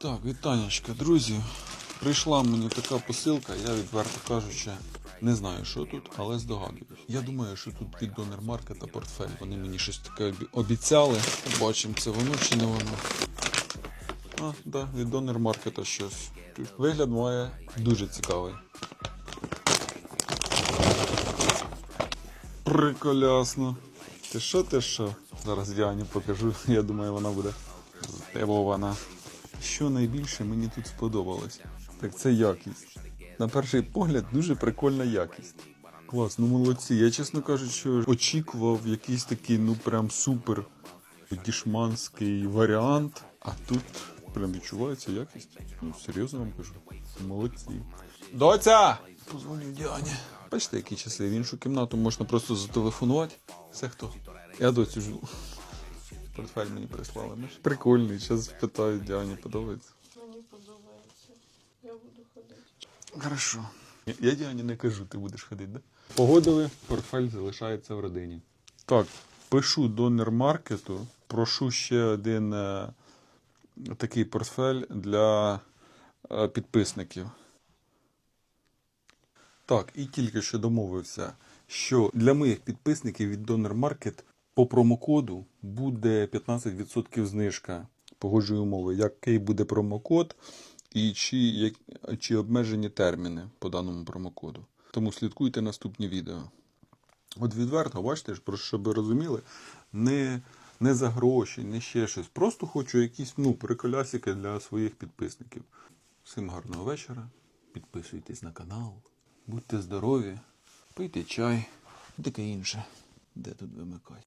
Так, вітанечка, друзі. Прийшла мені така посилка, я відверто кажучи, не знаю, що тут, але здогадуюсь. Я думаю, що тут від Донор Маркета портфель. Вони мені щось таке обіцяли. Побачимо, це воно чи не воно. А, да, від Донор Маркета щось. Вигляд має дуже цікавий. Приколясно. Ти що, ти що? Зараз Діані покажу. Я думаю, вона буде здивована. Що найбільше мені тут сподобалось, так це якість. На перший погляд, дуже прикольна якість. Клас, ну молодці. Я, чесно кажучи, очікував якийсь такий, ну прям супер дішманський варіант. А тут прям відчувається якість. Ну, серйозно вам кажу. Молодці. Доця! Позвоню Діані. Бачите, які часи. В іншу кімнату можна просто зателефонувати. Це хто? Я доцю жду. Портфель мені прислали. Ну, Прикольний, зараз питаю Діані, подобається. Мені подобається. Я буду ходити. Хорошо. Я Діані не кажу, ти будеш ходити, да? Погодили, портфель залишається в родині. Так, пишу донор маркету, прошу ще один е, такий портфель для е, підписників. Так, і тільки що домовився, що для моїх підписників від Donor Market по промокоду буде 15% знижка. Погоджую умови, який буде промокод і чи, чи обмежені терміни по даному промокоду. Тому слідкуйте наступні відео. От відверто, бачите, про щоб ви розуміли, не, не за гроші, не ще щось. Просто хочу якісь ну, приколясики для своїх підписників. Всім гарного вечора. Підписуйтесь на канал, будьте здорові, пийте чай, таке інше. Де тут вимикати?